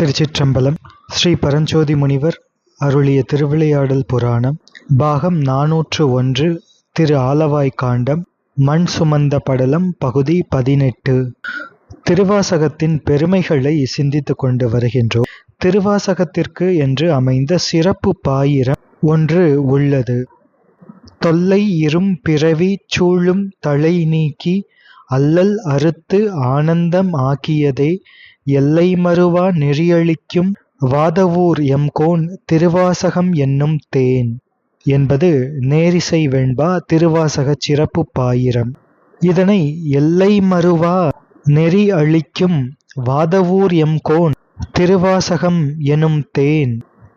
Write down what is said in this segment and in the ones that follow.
திருச்சிற்றம்பலம் ஸ்ரீ பரஞ்சோதி முனிவர் அருளிய திருவிளையாடல் புராணம் பாகம் நாநூற்று ஒன்று திரு ஆலவாய் காண்டம் மண் சுமந்த படலம் பகுதி பதினெட்டு. திருவாசகத்தின் பெருமைகளை சிந்தித்துக் கொண்டு வருகின்றோம். திருவாசகத்திற்கு என்று அமைந்த சிறப்பு பாயிரம் ஒன்று உள்ளது. தொல்லை இரும் பிறவி சூழும் தலை நீக்கி அல்லல் அறுத்து ஆனந்தம் ஆக்கியதே எல்லை மறுவா நெறியளிக்கும் வாதவூர் எம்கோன் திருவாசகம் என்னும் தேன் என்பது நேரிசை வெண்பா திருவாசகச் சிறப்பு பாயிரம். இதனை எல்லை மறுவா நெறி அளிக்கும் வாதவூர் எம்கோன் திருவாசகம் எனும் தேன்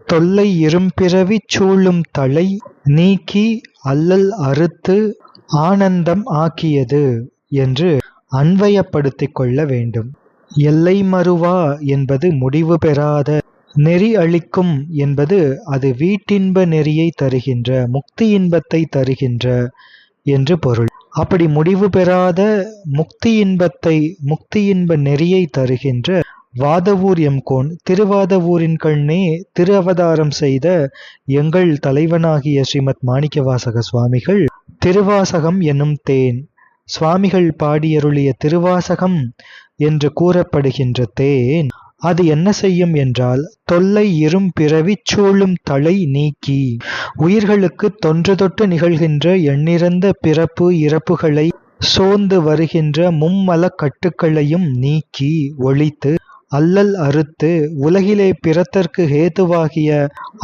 தொல்லை இரும்பிறவி சூழும் தலை நீக்கி அல்லல் அறுத்து ஆனந்தம் ஆக்கியது என்று அன்வயப்படுத்திக் கொள்ள வேண்டும். எல்லை மறுவா என்பது முடிவு பெறாத நெறி அளிக்கும் என்பது அது வீட்டின்ப நெறியை தருகின்ற முக்தி இன்பத்தை தருகின்ற என்று பொருள். அப்படி முடிவு பெறாத முக்தி இன்பத்தை முக்தி இன்ப நெறியை தருகின்ற வாதவூர் எம்கோன் திருவாதவூரின் கண்ணே திரு அவதாரம் செய்த எங்கள் தலைவனாகிய ஸ்ரீமத் மாணிக்கவாசக சுவாமிகள் திருவாசகம் என்னும் தேன். சுவாமிகள் பாடியருளிய திருவாசகம் என்று கூறப்படுகின்ற தேன் அது என்ன செய்யும் என்றால் தொல்லை இரும் பிறவி சூழும் தலை நீக்கி உயிர்களுக்கு தொன்று தொட்டு நிகழ்கின்ற எண்ணிறந்த பிறப்பு இறப்புகளை சோர்ந்து வருகின்ற மும்மல கட்டுக்களையும் நீக்கி ஒழித்து அல்லல் அறுத்து உலகிலே பிறத்தற்கு ஹேதுவாகிய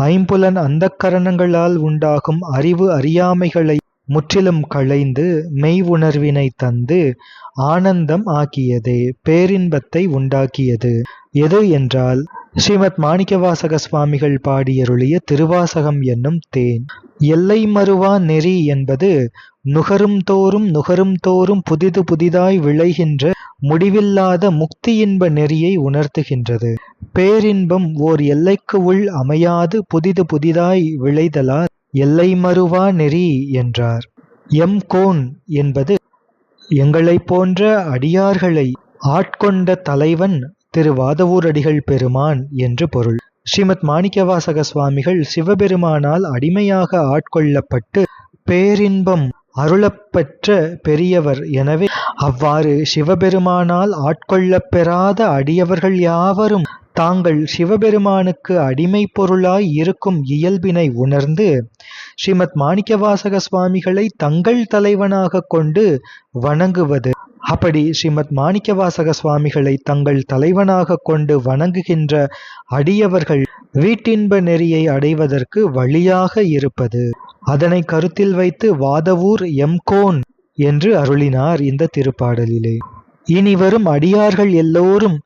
ஐம்புலன் அந்தக்கரணங்களால் உண்டாகும் அறிவு அறியாமைகளை முற்றிலும் களைந்து மெய் உணர்வினை தந்து ஆனந்தம் ஆக்கியதே பேரின்பத்தை உண்டாக்கியது. எது என்றால் ஸ்ரீமத் மாணிக்கவாசக சுவாமிகள் பாடியருளிய திருவாசகம் என்னும் தேன். எல்லை மறுவா நெறி என்பது நுகரும் தோறும் நுகரும் தோறும் புதிது புதிதாய் விளைகின்ற முடிவில்லாத முக்தி இன்ப நெறியை உணர்த்துகின்றது. பேரின்பம் ஓர் எல்லைக்கு உள் அமையாது புதிது புதிதாய் விளைதலால் எல்லை மறுவா நெறி என்றார். எம் கோன் என்பது எங்களைப் போன்ற அடியார்களை ஆட்கொண்ட தலைவன் திரு வாதவூரடிகள் பெருமான் என்று பொருள். ஸ்ரீமத் மாணிக்கவாசக சுவாமிகள் சிவபெருமானால் அடிமையாக ஆட்கொள்ளப்பட்டு பேரின்பம் அருளப்பெற்ற பெரியவர். எனவே அவ்வாறு சிவபெருமானால் ஆட்கொள்ளப் பெறாத அடியவர்கள் யாவரும் தாங்கள் சிவபெருமானுக்கு அடிமை பொருளாய் இருக்கும் இயல்பினை உணர்ந்து ஸ்ரீமத் மாணிக்கவாசக சுவாமிகளை தங்கள் தலைவனாக கொண்டு வணங்குவது. அப்படி ஸ்ரீமத் மாணிக்கவாசக சுவாமிகளை தங்கள் தலைவனாக கொண்டு வணங்குகின்ற அடியவர்கள் வீட்டின்ப நெறியை அடைவதற்கு வழியாக இருப்பது. அதனை கருத்தில் வைத்து வாதவூர் எம்கோன் என்று அருளினார் இந்த திருப்பாடலிலே. இனி வரும் அடியார்கள் எல்லோரும்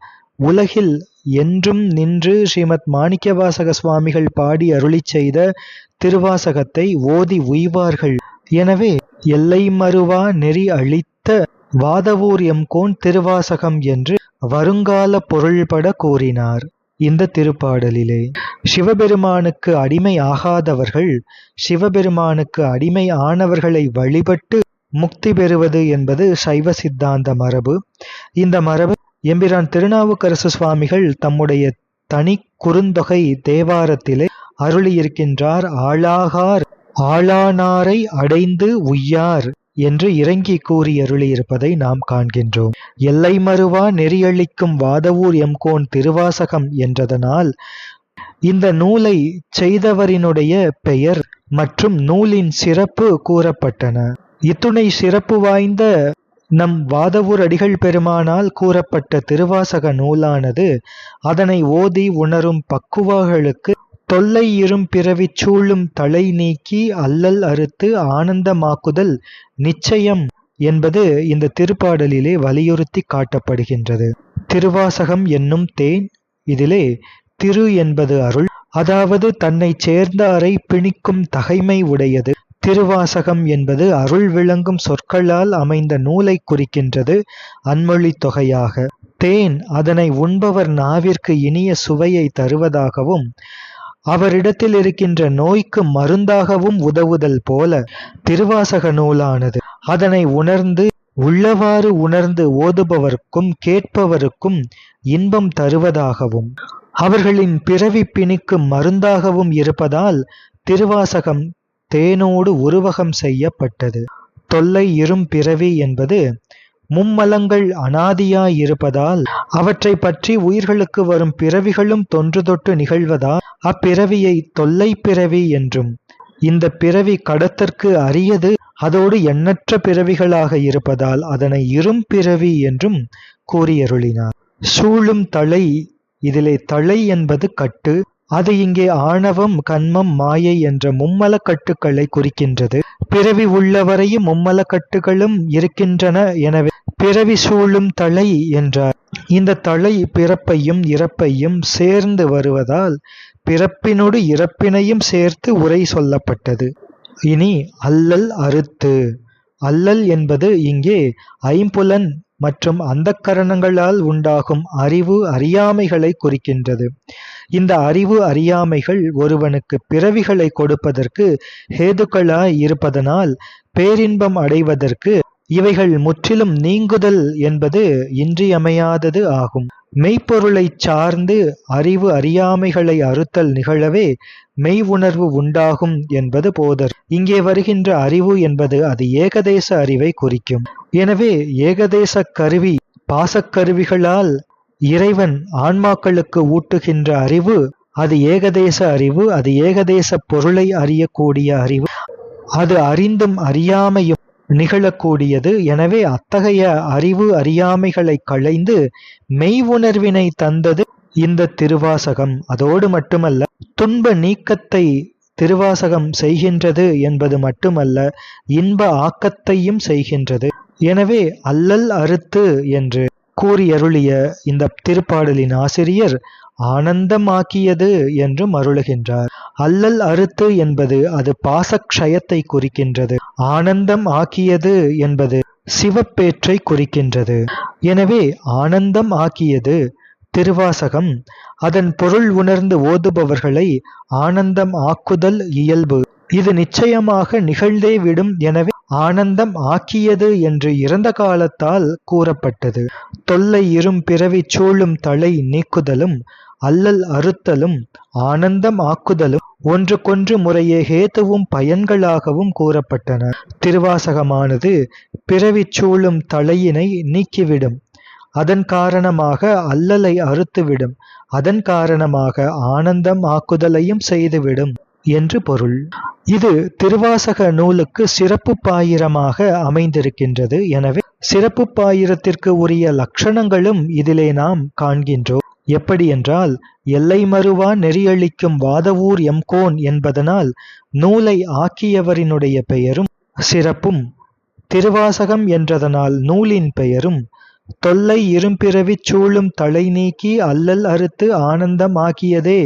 உலகில் என்றும் நின்று ஸ்ரீமத் மாணிக்கவாசக சுவாமிகள் பாடி அருளி செய்த திருவாசகத்தை ஓதி உய்வார்கள். எனவே எல்லை மறுவா நெறி அளித்த வாதவூர் எம்கோன் திருவாசகம் என்று வருங்கால பொருள்பட கூறினார். இந்த திருப்பாடலிலே சிவபெருமானுக்கு அடிமை ஆகாதவர்கள் சிவபெருமானுக்கு அடிமை ஆனவர்களை வழிபட்டு முக்தி பெறுவது என்பது சைவ சித்தாந்த மரபு. இந்த மரபு எம்பிரான் திருநாவுக்கரசு சுவாமிகள் தம்முடைய தனி குறுந்தொகை தேவாரத்திலே அருளியிருக்கின்றார் ஆளாகார் ஆளானாரை அடைந்து உய்யார் என்று இறங்கி கூறி அருளியிருப்பதை நாம் காண்கின்றோம். எல்லை மறுவா நெறியளிக்கும் வாதவூர் எம்கோன் திருவாசகம் என்றதனால் இந்த நூலை செய்தவரினுடைய பெயர் மற்றும் நூலின் சிறப்பு கூறப்பட்டன. இத்துணை சிறப்பு வாய்ந்த நம் வாதவூர் அடிகள் பெருமானால் கூறப்பட்ட திருவாசக நூலானது அதனை ஓதி உணரும் பக்குவாகளுக்கு தொல்லை இரும் பிறவி சூழும் தலை நீக்கி அல்லல் அறுத்து ஆனந்தமாக்குதல் நிச்சயம் என்பது இந்த திருப்பாடலிலே வலியுறுத்தி காட்டப்படுகின்றது. திருவாசகம் என்னும் தேன் இதிலே திரு என்பது அருள். அதாவது தன்னை சேர்ந்தாரை பிணிக்கும் தகைமை உடையது. திருவாசகம் என்பது அருள் விளங்கும் சொற்களால் அமைந்த நூலை குறிக்கின்றது அன்மொழி தொகையாக. தேன் அதனை உண்பவர் நாவிற்கு இனிய சுவையை தருவதாகவும் அவரிடத்தில் இருக்கின்ற நோய்க்கு மருந்தாகவும் உதவுதல் போல திருவாசக நூலானது. அதனை உணர்ந்து உள்ளவாறு உணர்ந்து ஓதுபவர்க்கும் கேட்பவருக்கும் இன்பம் தருவதாகவும் அவர்களின் பிறவி பிணிக்கு மருந்தாகவும் இருப்பதால் திருவாசகம் தேனோடு உருவகம் செய்யப்பட்டது. தொல்லை இரும் பிறவி என்பது மும்மலங்கள் அனாதியாய் இருப்பதால் அவற்றை பற்றி உயிர்களுக்கு வரும் பிறவிகளும் தொன்று தொட்டு நிகழ்வதால் அப்பிறவியை தொல்லை பிறவி என்றும் இந்த பிறவி கடத்தற்கு அரியது அதோடு எண்ணற்ற பிறவிகளாக இருப்பதால் அதனை இரும் பிறவி என்றும் கூறியருளினார். சூழும் தலை இதிலே தலை என்பது கட்டு அது இங்கே ஆணவம் கண்மம் மாயை என்ற மும்மல கட்டுக்களை குறிக்கின்றது. பிறவி உள்ளவரையும் மும்மல கட்டுகளும் இருக்கின்றன. எனவே பிறவி சூழும் தலை என்றார். இந்த தலை பிறப்பையும் இறப்பையும் சேர்ந்து வருவதால் பிறப்பினோடு இறப்பினையும் சேர்த்து உரை சொல்லப்பட்டது. இனி அல்லல் அறுத்து. அல்லல் என்பது இங்கே ஐம்புலன் மற்றும் அந்த கரணங்களால் உண்டாகும் அறிவு அறியாமைகளை குறிக்கின்றது. இந்த அறிவு அறியாமைகள் ஒருவனுக்கு பிறவிகளை கொடுப்பதற்கு ஹேதுக்களாய் இருப்பதனால் பேரின்பம் அடைவதற்கு இவைகள் முற்றிலும் நீங்குதல் என்பது இன்றியமையாதது ஆகும். மெய்ப்பொருளை சார்ந்து அறிவு அறியாமைகளை அறுத்தல் நிகழவே மெய் உணர்வு உண்டாகும் என்பது போதர் இங்கே வருகின்ற அறிவு என்பது அது ஏகதேச அறிவை குறிக்கும். எனவே ஏகதேச கருவி பாசக்கருவிகளால் இறைவன் ஆன்மாக்களுக்கு ஊட்டுகின்ற அறிவு அது ஏகதேச அறிவு அது ஏகதேச பொருளை அறியக்கூடிய அறிவு. அது அறிந்தும் அறியாமையும் நிகழக்கூடியது. எனவே அத்தகைய அறிவு அறியாமைகளை களைந்து மெய் உணர்வினை தந்தது இந்த திருவாசகம். அதோடு மட்டுமல்ல துன்ப நீக்கத்தை திருவாசகம் செய்கின்றது என்பது மட்டுமல்ல இன்ப ஆக்கத்தையும் செய்கின்றது. எனவே அல்லல் அறுத்து என்று கூறியருளிய இந்த திருப்பாடலின் ஆசிரியர் ஆனந்தமாக்கியது என்று அருளுகின்றார். அல்லல் அறுத்து என்பது அது பாசக்ஷயத்தை குறிக்கின்றது. ஆனந்தம் ஆக்கியது என்பது சிவப்பேற்றை குறிக்கின்றது. எனவே ஆனந்தம் ஆக்கியது திருவாசகம். அதன் பொருள் உணர்ந்து ஓதுபவர்களை ஆனந்தம் ஆக்குதல் இயல்பு. இது நிச்சயமாக நிகழ்ந்தே விடும். எனவே ஆனந்தம் ஆக்கியது என்று இறந்த காலத்தால் கூறப்பட்டது. தொல்லை இரும் பிறவி சூழும் தலை நீக்குதலும் அல்லல் அறுத்தலும் ஆனந்தம் ஆக்குதலும் ஒன்றுக்கொன்று முறையே ஹேத்துவும் பயன்களாகவும் கூறப்பட்டன. திருவாசகமானது பிறவி சூழும் தலையினை நீக்கிவிடும் அதன் காரணமாக அல்லலை அறுத்துவிடும் அதன் காரணமாக ஆனந்தம் ஆக்குதலையும் செய்துவிடும். என்று பொருள். இது திருவாசக நூலுக்கு சிறப்பு பாயிரமாக அமைந்திருக்கின்றது. எனவே சிறப்பு பாயிரத்திற்கு உரிய லட்சணங்களும் இதிலே நாம் காண்கின்றோம். எப்படி என்றால் எல்லை மறுவா நெறியளிக்கும் வாதவூர் எம்கோன் என்பதனால் நூலை ஆக்கியவரினுடைய பெயரும் சிறப்பும் திருவாசகம் என்றதனால் நூலின் பெயரும் தொல்லை இரும்பிறவிச் சூழும் தலை நீக்கி அல்லல் அறுத்து ஆனந்தம் ஆக்கியதே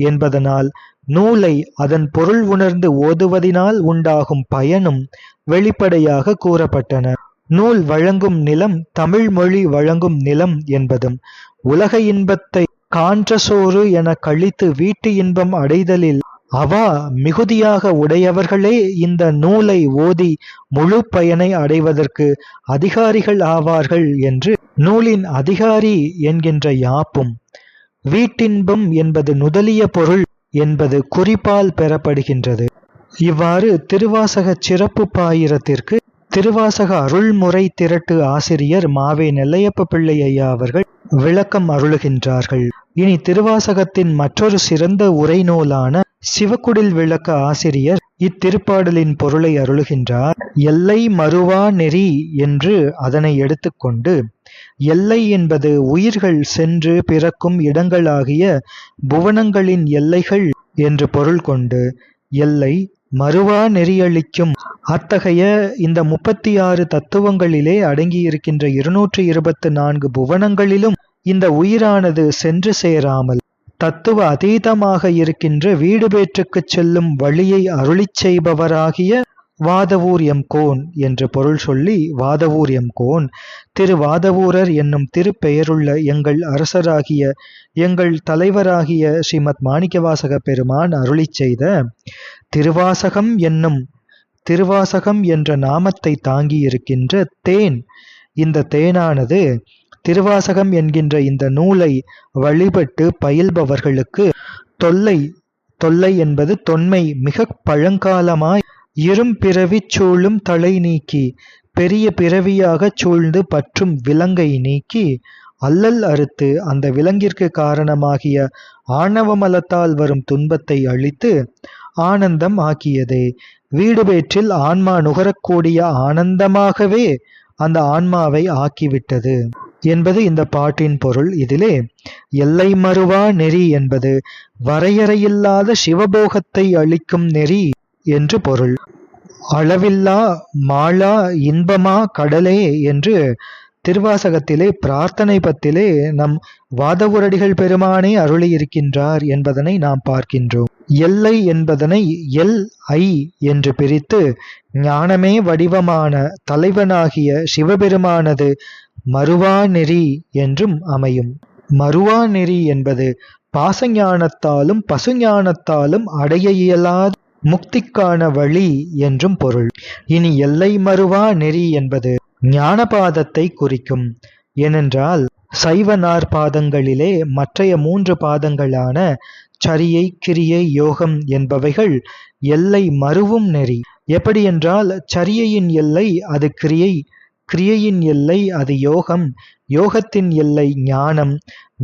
என்பதனால் நூலை அதன் பொருள் உணர்ந்து ஓதுவதினால் உண்டாகும் பயனும் வெளிப்படையாக கூறப்பட்டன. நூல் வழங்கும் நிலம் தமிழ் மொழி வழங்கும் நிலம் என்பதும் உலக இன்பத்தை கான்ற சோறு என கழித்து வீட்டு இன்பம் அடைதலில் அவா மிகுதியாக உடையவர்களே இந்த நூலை ஓதி முழு பயனை அடைவதற்கு அதிகாரிகள் ஆவார்கள் என்று நூலின் அதிகாரி என்கின்ற யாப்பும். வீட்டின்பம் என்பது நுதலிய பொருள் என்பது குறிப்பால் பெறப்படுகின்றது. இவ்வாறு திருவாசக சிறப்பு பாயிரத்திற்கு திருவாசக அருள்முறை திரட்டு ஆசிரியர் மாவே நெல்லையப்ப பிள்ளை ஐயா அவர்கள் விளக்கம் அருளுகின்றார்கள். இனி திருவாசகத்தின் மற்றொரு சிறந்த உரை நூலான சிவக்குடில் விளக்க ஆசிரியர் இத்திருப்பாடலின் பொருளை அருளுகின்றார். எல்லை மறுவா நெறி என்று அதனை எடுத்துக்கொண்டு எல்லை என்பது உயிர்கள் சென்று பிறக்கும் இடங்களாகிய புவனங்களின் எல்லைகள் என்று பொருள் கொண்டு எல்லை மறுவா நெறியளிக்கும். அத்தகைய இந்த முப்பத்தி ஆறு தத்துவங்களிலே அடங்கியிருக்கின்ற இருநூற்று இருபத்து நான்கு புவனங்களிலும் இந்த உயிரானது சென்று சேராமல் தத்துவ அதீதமாக இருக்கின்ற வீடு பேற்றுக்குச் செல்லும் வழியை அருளிச் செய்பவராகிய வாதவூர் எம் கோன் என்று பொருள் சொல்லி வாதவூர் எம் கோன். திரு வாதவூரர் என்னும் திருப்பெயருள்ள எங்கள் அரசராகிய எங்கள் தலைவராகிய ஸ்ரீமத் மாணிக்கவாசக பெருமான் அருளிச் செய்த திருவாசகம் என்னும் திருவாசகம் என்ற நாமத்தை தாங்கி இருக்கின்ற தேன். இந்த தேனானது திருவாசகம் என்கின்ற இந்த நூலை வழிபட்டு பயில்பவர்களுக்கு தொல்லை தொல்லை என்பது தொன்மை மிக பழங்காலமாய் இரும்பிறவிச் சூழும் தலை நீக்கி பெரிய பிறவியாகச் சூழ்ந்து பற்றும் விலங்கை நீக்கி அல்லல் அறுத்து அந்த விலங்கிற்கு காரணமாகிய ஆணவமலத்தால் வரும் துன்பத்தை அழித்து ஆனந்தம் ஆக்கியதே. வீடுவேற்றில் ஆன்மா நுகரக்கூடிய ஆனந்தமாகவே அந்த ஆன்மாவை ஆக்கிவிட்டது என்பது இந்த பாட்டின் பொருள். இதிலே எல்லை மறுவா நெறி என்பது வரையறையில்லாத சிவபோகத்தை அளிக்கும் நெறி. என்று பொருள். அளவில்லா மாலா இன்பமா கடலே என்று திருவாசகத்திலே பிரார்த்தனை பத்திலே நம் வாதவுரடிகள் பெருமானே அருளியிருக்கின்றார் என்பதனை நாம் பார்க்கின்றோம். எல்லை என்பதனை எல் ஐ என்று பிரித்து ஞானமே வடிவமான தலைவனாகிய சிவபெருமானது மறுவா நெறி என்றும் அமையும். மறுவா நெறி என்பது பாசஞானத்தாலும் பசுஞானத்தாலும் அடைய இயலாத முக்திக்கான வழி என்றும் பொருள். இனி எல்லை மறுவா நெறி என்பது ஞானபாதத்தை குறிக்கும். ஏனென்றால் சைவ நார் பாதங்களிலே மற்றைய மூன்று பாதங்களான சரியை கிரியை யோகம் என்பவைகள் எல்லை மறுவும் நெறி. எப்படி என்றால் சரியையின் எல்லை அது கிரியை கிரியையின் எல்லை அது யோகம் யோகத்தின் எல்லை ஞானம்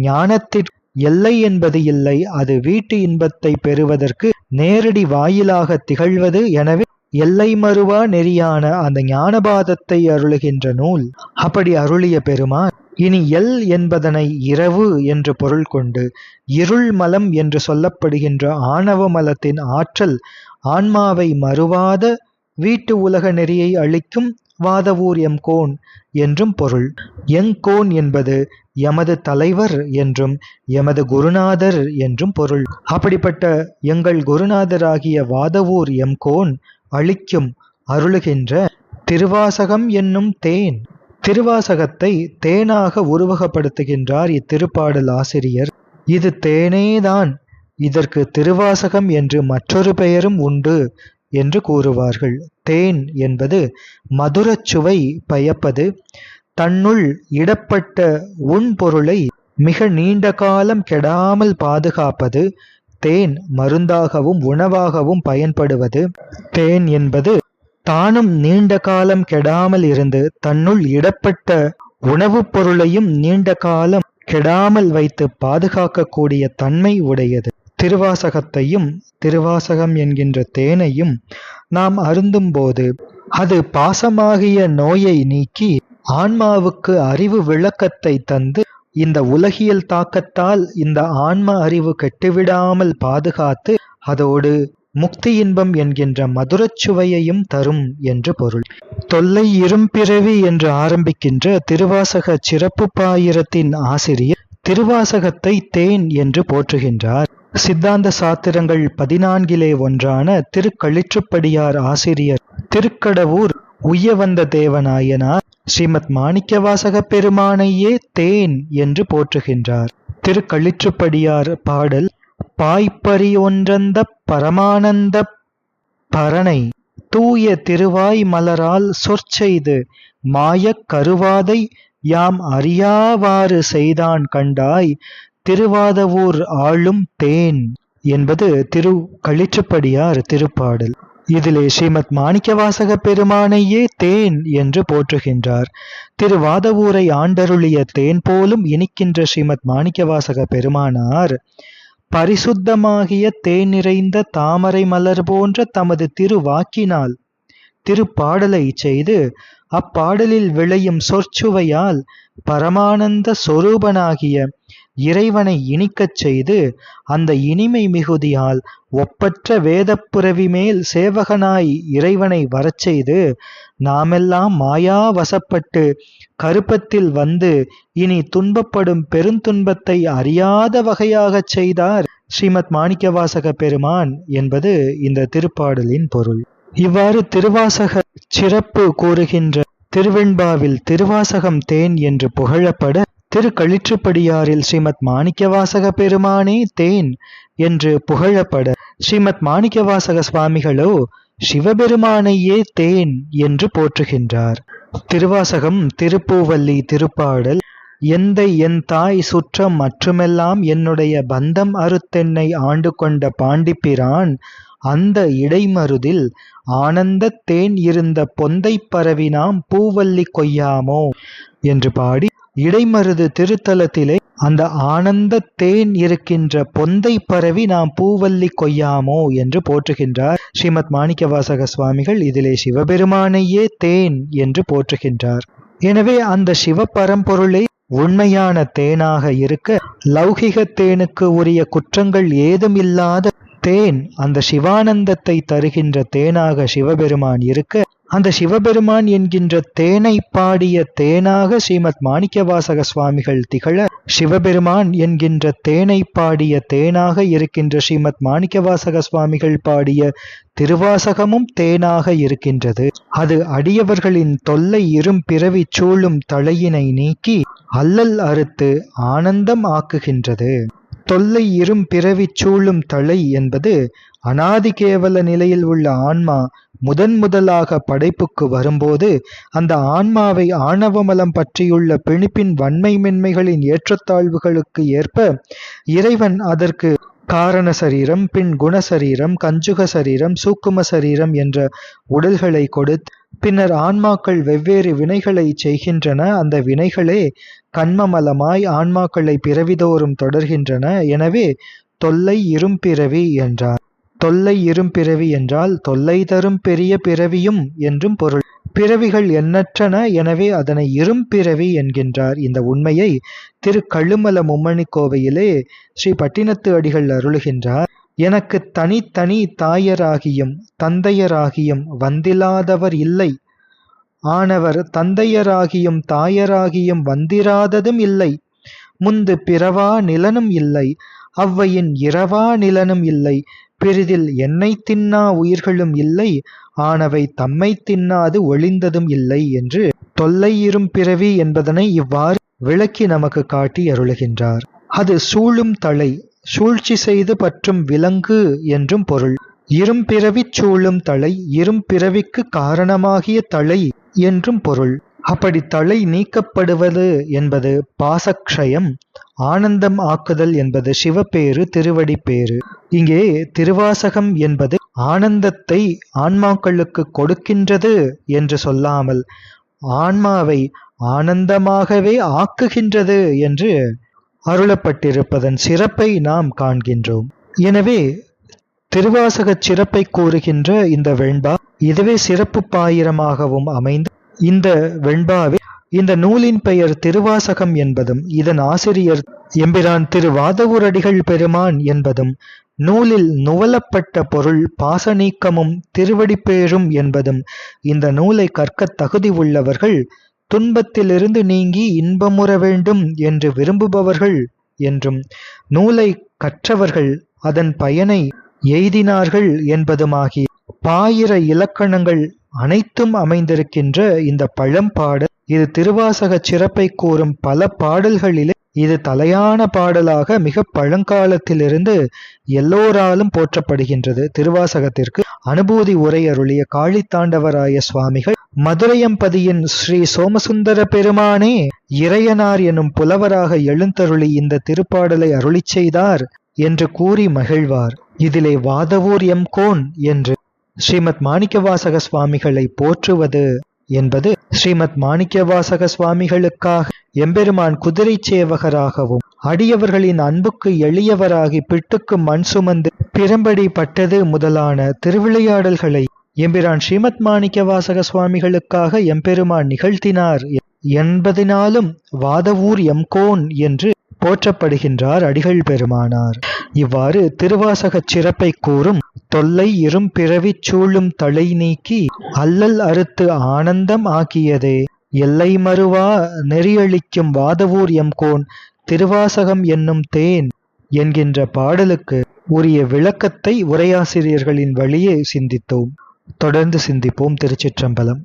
ஞானத்திற்கு எல்லை என்பது இல்லை அது வீட்டு இன்பத்தை பெறுவதற்கு நேரடி வாயிலாக திகழ்வது. எனவே எல்லை மறுவா நெறியான அந்த ஞானபாதத்தை அருளுகின்ற நூல் அப்படி அருளிய பெருமான் இனி எல் என்பதனை இரவு என்று பொருள் கொண்டு இருள் மலம் என்று சொல்லப்படுகின்ற ஆணவ மலத்தின் ஆற்றல் ஆன்மாவை மறுவாத வீட்டு உலக நெறியை அளிக்கும் வாதவூர் எம் கோன் என்றும் பொருள். எங்கோன் என்பது எமது தலைவர் என்றும் எமது குருநாதர் என்றும் பொருள். அப்படிப்பட்ட எங்கள் குருநாதராகிய வாதவூர் எம் கோன் அளிக்கும் அருளுகின்ற திருவாசகம் என்னும் தேன். திருவாசகத்தை தேனாக உருவகப்படுத்துகின்றார் இத்திருப்பாடல் ஆசிரியர். இது தேனேதான். இதற்கு திருவாசகம் என்று மற்றொரு பெயரும் உண்டு என்று கூறுவார்கள். தேன் என்பது மதுரச்சுவை பயப்பது தன்னுள் இடப்பட்ட உண்பொருளை மிக நீண்ட காலம் கெடாமல் பாதுகாப்பது தேன் மருந்தாகவும் உணவாகவும் பயன்படுவது. தேன் என்பது தானும் நீண்ட காலம் கெடாமல் இருந்து தன்னுள் இடப்பட்ட உணவுப் பொருளையும் நீண்ட காலம் கெடாமல் வைத்து பாதுகாக்கக்கூடிய தன்மை உடையது. திருவாசகத்தையும் திருவாசகம் என்கின்ற தேனையும் நாம் அருந்தும்போது அது பாசமாகிய நோயை நீக்கி ஆன்மாவுக்கு அறிவு விளக்கத்தை தந்து இந்த உலகியல் தாக்கத்தால் இந்த ஆன்ம அறிவு கெட்டுவிடாமல் பாதுகாத்து அதோடு முக்தி இன்பம் என்கின்ற மதுரச் சுவையையும் தரும் என்று பொருள். தொல்லை இரும்பிறவி என்று ஆரம்பிக்கின்ற திருவாசக சிறப்பு பாயிரத்தின் ஆசிரியர் திருவாசகத்தை தேன் என்று போற்றுகின்றார். சித்தாந்த சாத்திரங்கள் பதினான்கிலே ஒன்றான திருக்களிற்றுப்படியார் ஆசிரியர் திருக்கடவூர் உய்யவந்த தேவநாயனார் ஸ்ரீமத் மாணிக்கவாசக பெருமானையே தேன் என்று போற்றுகின்றார். திருக்களிற்றுப்படியார் பாடல் பாய்ப்பறி ஒன்றந்த பரமானந்த பரணை தூய திருவாய் மலரால் சொற்செய்து மாயக் கருவாதை யாம் அறியாவாறு செய்தான் கண்டாய் திருவாதவூர் ஆளும் தேன் என்பது திரு களிற்றுப்படியார் திருப்பாடல். இதிலே ஸ்ரீமத் மாணிக்கவாசக பெருமானையே தேன் என்று போற்றுகின்றார். திருவாதவூரை ஆண்டருளிய தேன் போலும் இனிக்கின்ற ஸ்ரீமத் மாணிக்கவாசக பெருமானார் பரிசுத்தமாகிய தேன் நிறைந்த தாமரை மலர் போன்ற தமது திருவாக்கினால் திருப்பாடலை செய்து அப்பாடலில் விளையும் சொற்சுவையால் பரமானந்த சொரூபனாகிய இறைவனை இனிக்கச் செய்து அந்த இனிமை மிகுதியால் ஒப்பற்ற வேதப்புரவி மேல் சேவகனாய் இறைவனை வரச் செய்து நாமெல்லாம் மாயா வசப்பட்டு கருப்பத்தில் வந்து இனி துன்பப்படும் பெருந்துன்பத்தை அறியாத வகையாகச் செய்தார் ஸ்ரீமத் மாணிக்கவாசக பெருமான் என்பது இந்த திருப்பாடலின் பொருள். இவ்வாறு திருவாசக சிறப்பு கூறுகின்ற திருவெண்பாவில் திருவாசகம் தேன் என்று புகழப்பட திருக்களிற்றுப்படியாரில் ஸ்ரீமத் மாணிக்கவாசக பெருமானே தேன் என்று புகழப்பட ஸ்ரீமத் மாணிக்கவாசக சுவாமிகளோ சிவபெருமானையே தேன் என்று போற்றுகின்றார். திருவாசகம் திருப்பூவல்லி திருப்பாடல் எந்தை என் தாய் சுற்றம் மற்றுமெல்லாம் என்னுடைய பந்தம் அறுத்தென்னை ஆண்டு கொண்ட பாண்டிப்பிரான் அந்த இடைமருதில் ஆனந்தத் தேன் இருந்த பொந்தைப் பரவி நாம் பூவல்லி கொய்யாமோ என்று பாடி இடைமருது திருத்தலத்திலே அந்த ஆனந்த தேன் இருக்கின்ற பொந்தை பரவி நாம் பூவல்லி கொய்யாமோ என்று போற்றுகின்றார். ஸ்ரீமத் மாணிக்கவாசக சுவாமிகள் இதிலே சிவபெருமானையே தேன் என்று போற்றுகின்றார். எனவே அந்த சிவபரம்பொருளை உண்மையான தேனாக இருக்க லௌகிக தேனுக்கு உரிய குற்றங்கள் ஏதும் இல்லாத தேன் அந்த சிவானந்தத்தை தருகின்ற தேனாக சிவபெருமான் இருக்க அந்த சிவபெருமான் என்கின்ற தேனை பாடிய தேனாக ஸ்ரீமத் மாணிக்கவாசக சுவாமிகள் திகழ சிவபெருமான் என்கின்ற தேனை பாடிய தேனாக இருக்கின்ற ஸ்ரீமத் மாணிக்கவாசக சுவாமிகள் பாடிய திருவாசகமும் தேனாக இருக்கின்றது. அது அடியவர்களின் தொல்லை இரும் பிறவி சூழும் தலையினை நீக்கி அல்லல் அறுத்து ஆனந்தம் ஆக்குகின்றது. தொல்லை இரும் பிறவி சூழும் தலை என்பது அனாதி கேவல நிலையில் உள்ள ஆன்மா முதன் முதலாக படைப்புக்கு வரும்போது அந்த ஆன்மாவை ஆணவமலம் பற்றியுள்ள பிணிப்பின் வன்மை மென்மைகளின் ஏற்றத்தாழ்வுகளுக்கு ஏற்ப இறைவன் அதற்கு காரண சரீரம் பின் குணசரீரம் கஞ்சுக சரீரம் சூக்கும சரீரம் என்ற உடல்களை கொடுத்து பின்னர் ஆன்மாக்கள் வெவ்வேறு வினைகளை செய்கின்றன. அந்த வினைகளே கண்மமலமாய் ஆன்மாக்களை பிறவிதோறும் தொடர்கின்றன. எனவே தொல்லை இரும்பிறவி என்றார். தொல்லை இரும்பிறவி என்றால் தொல்லை தரும் பெரிய பிறவியும் என்றும் பொருள். பிறவிகள் எண்ணற்றன எனவே அதனை இரும்பிறவி என்கின்றார். இந்த உண்மையை திரு கழுமல மும்மணி கோவையிலே ஸ்ரீ பட்டினத்து அடிகள் அருளுகின்றார். எனக்கு தனித்தனி தாயராகியும் தந்தையராகியும் வந்திலாதவர் இல்லை. ஆனவர் தந்தையராகியும் தாயராகியும் வந்திராததும் இல்லை. முந்து பிறவா நிலனும் இல்லை. அவ்வையின் இரவா நிலனும் இல்லை. பிறிதில் என்னை தின்னா உயிர்களும் இல்லை ஆனவை தம்மை தின்னாது ஒளிந்ததும் இல்லை என்று தொல்லையிரும் பிறவி என்பதனை இவ்வாறு விளக்கி நமக்கு காட்டி அருளுகின்றார். அது சூழும் தலை சூழ்ச்சி செய்து பற்றும் விலங்கு என்றும் பொருள். இரும்பிறவிச் சூழும் தலை இரும்பிறவிக்கு காரணமாகிய தலை என்றும் பொருள். அப்படி தலை நீக்கப்படுவது என்பது பாசக்ஷயம் ஆனந்தம் ஆக்குதல் என்பது சிவப்பேறு திருவடிப்பேறு இங்கே திருவாசகம் என்பது ஆனந்தத்தை ஆன்மாக்களுக்கு கொடுக்கின்றது என்று சொல்லாமல் ஆன்மாவை ஆனந்தமாகவே ஆக்குகின்றது என்று அருளப்பட்டிருப்பதன் சிறப்பை நாம் காண்கின்றோம். எனவே திருவாசகச் சிறப்பை கூறுகின்ற இந்த வெண்பா இதுவே சிறப்பு பாயிரமாகவும் அமைந்து இந்த வெண்பாவில் இந்த நூலின் பெயர் திருவாசகம் என்பதும் இதன் ஆசிரியர் எம்பிரான் திரு வாதவூரடிகள் பெருமான் என்பதும் நூலில் நுவலப்பட்ட பொருள் பாசநீக்கமும் திருவடிப்பேரும் என்பதும் இந்த நூலை கற்கத் தகுதி உள்ளவர்கள் துன்பத்திலிருந்து நீங்கி இன்பமுற வேண்டும் என்று விரும்புபவர்கள் என்றும் நூலை கற்றவர்கள் அதன் பயனை எய்தினார்கள் என்பதுமாகி பாயிர இலக்கணங்கள் அனைத்தும் அமைந்திருக்கின்ற இந்த பழம்பாடல் இது திருவாசக சிறப்பை கூறும் பல பாடல்களிலே இது தலையான பாடலாக மிக பழங்காலத்திலிருந்து எல்லோராலும் போற்றப்படுகின்றது. திருவாசகத்திற்கு அனுபூதி உரை அருளிய காளித்தாண்டவராய சுவாமிகள் மதுரையம்பதியின் ஸ்ரீ சோமசுந்தர பெருமானே இறையனார் எனும் புலவராக எழுந்தருளி இந்த திருப்பாடலை அருளி செய்தார் என்று கூறி மகிழ்வார். இதிலே வாதவூர் எம் கோன் என்று ஸ்ரீமத் மாணிக்கவாசக சுவாமிகளை போற்றுவது என்பது ஸ்ரீமத் மாணிக்கவாசக சுவாமிகளுக்காக எம்பெருமான் குதிரை சேவகராகவும் அடியவர்களின் அன்புக்கு எளியவராகி பிட்டுக்கு மண் சுமந்து பிறம்படி பட்டது முதலான திருவிளையாடல்களை எம்பிரான் ஸ்ரீமத் மாணிக்க வாசக சுவாமிகளுக்காக எம்பெருமான் நிகழ்த்தினார் என்பதினாலும் வாதவூர் எம்கோன் என்று போற்றப்படுகின்றார் அடிகள் பெருமானார். இவ்வாறு திருவாசகச் சிறப்பை கூறும் தொல்லை இரும் பிறவிச் சூழும் தலை நீக்கி அல்லல் அறுத்து ஆனந்தம் ஆக்கியதே. எல்லை மறுவா நெறியளிக்கும் வாதவூர் எம்கோன் திருவாசகம் என்னும் தேன் என்கின்ற பாடலுக்கு உரிய விளக்கத்தை உரையாசிரியர்களின் வழியே சிந்தித்தோம். தொடர்ந்து சிந்திப்போம் திருச்சிற்றம்பலம்.